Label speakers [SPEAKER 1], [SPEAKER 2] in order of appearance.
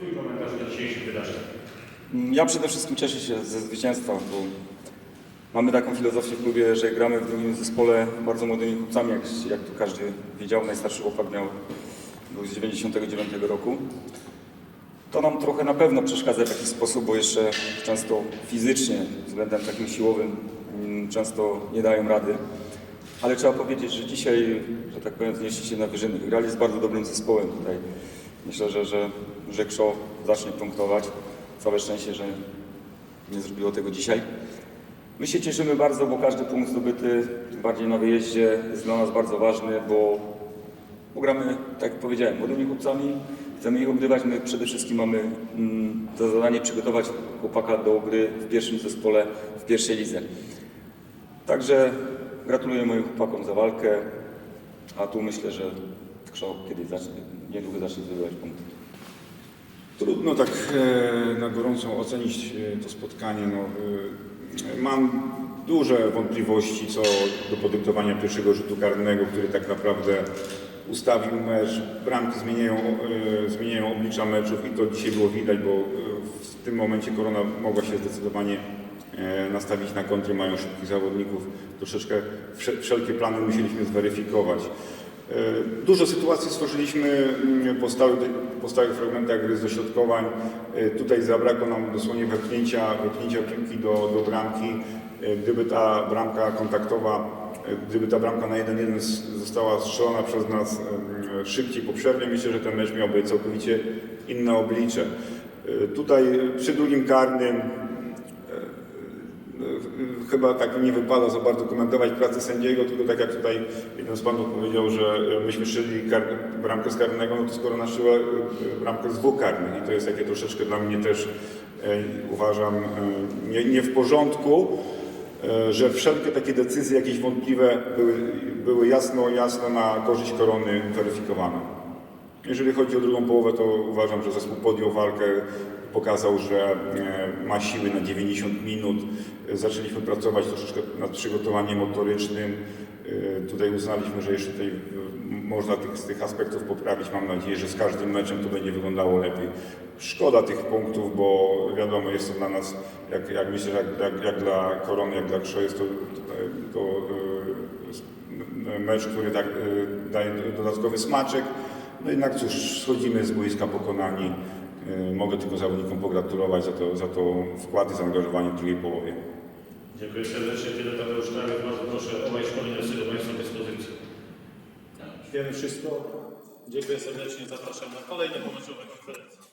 [SPEAKER 1] Twój komentarz do dzisiejszych wydarzeń.
[SPEAKER 2] Ja przede wszystkim cieszę się ze zwycięstwa, bo mamy taką filozofię w klubie, że gramy w drugim zespole bardzo młodymi chłopcami, jak, jak tu każdy wiedział, najstarszy chłopak miał, był z 99 roku. To nam trochę na pewno przeszkadza w jakiś sposób, bo jeszcze często fizycznie, względem takim siłowym, mm, często nie dają rady. Ale trzeba powiedzieć, że dzisiaj, że tak powiem, znieśli się na wyżyny. Grali z bardzo dobrym zespołem tutaj. Myślę, że, że, że zacznie punktować. Całe szczęście, że nie zrobiło tego dzisiaj. My się cieszymy bardzo, bo każdy punkt zdobyty, tym bardziej na wyjeździe, jest dla nas bardzo ważny, bo, bo gramy, tak jak powiedziałem, młodymi chłopcami, chcemy ich ogrywać. My przede wszystkim mamy mm, za zadanie przygotować chłopaka do gry w pierwszym zespole, w pierwszej lidze. Także gratuluję moim chłopakom za walkę, a tu myślę, że Zacznie, niedługo zacznie zdobywać punkty.
[SPEAKER 3] Trudno tak e, na gorąco ocenić e, to spotkanie. No, e, mam duże wątpliwości co do podyktowania pierwszego rzutu karnego, który tak naprawdę ustawił mecz. Bramki zmieniają, zmieniają oblicza meczów i to dzisiaj było widać, bo w tym momencie Korona mogła się zdecydowanie nastawić na kontrę, mają szybkich zawodników. Troszeczkę wsze- wszelkie plany musieliśmy zweryfikować. E, Dużo sytuacji stworzyliśmy mm, po stałych, po stałych fragmentach gry z dośrodkowań. E, Tutaj zabrakło nam dosłownie wepchnięcia, wepchnięcia piłki do, do bramki. E, Gdyby ta bramka kontaktowa, gdyby ta bramka na 1-1 s- została strzelona przez nas em, szybciej po przerwie, myślę, że ten mecz miałby całkowicie inne oblicze. Tutaj przy drugim karnym chyba tak nie wypada za bardzo komentować pracę sędziego, tylko tak jak tutaj jeden z panów powiedział, że myśmy szyli kar- bramkę z karnego, no to skoro naszyła e, bramkę z dwóch karnych i to jest takie troszeczkę dla mnie też e, uważam e, nie, nie w porządku, e, że wszelkie takie decyzje jakieś wątpliwe były, były jasno, jasno na korzyść korony weryfikowane. Jeżeli chodzi o drugą połowę, to uważam, że zespół podjął walkę, pokazał, że e, ma siły na 90 minut. E, Zaczęliśmy pracować troszeczkę nad przygotowaniem motorycznym. E, Tutaj uznaliśmy, że jeszcze tutaj e, można tych, z tych aspektów poprawić. Mam nadzieję, że z każdym meczem to będzie wyglądało lepiej. Szkoda tych punktów, bo wiadomo, jest to dla nas, jak, jak myślę, jak, jak, jak dla Korony, jak dla Krzo, jest to, to, to e, mecz, który tak, e, daje dodatkowy smaczek. No jednak cóż, schodzimy z boiska pokonani. E, Mogę tylko zawodnikom pogratulować za to, za to wkład i zaangażowanie w drugiej połowie.
[SPEAKER 1] Dziękuję serdecznie. Kiedy Tadeusz Krawiec, bardzo proszę o moje szkolenie do Państwa dyspozycji.
[SPEAKER 4] Wiemy wszystko. Dziękuję serdecznie. Zapraszam na kolejne pomysłowe konferencje.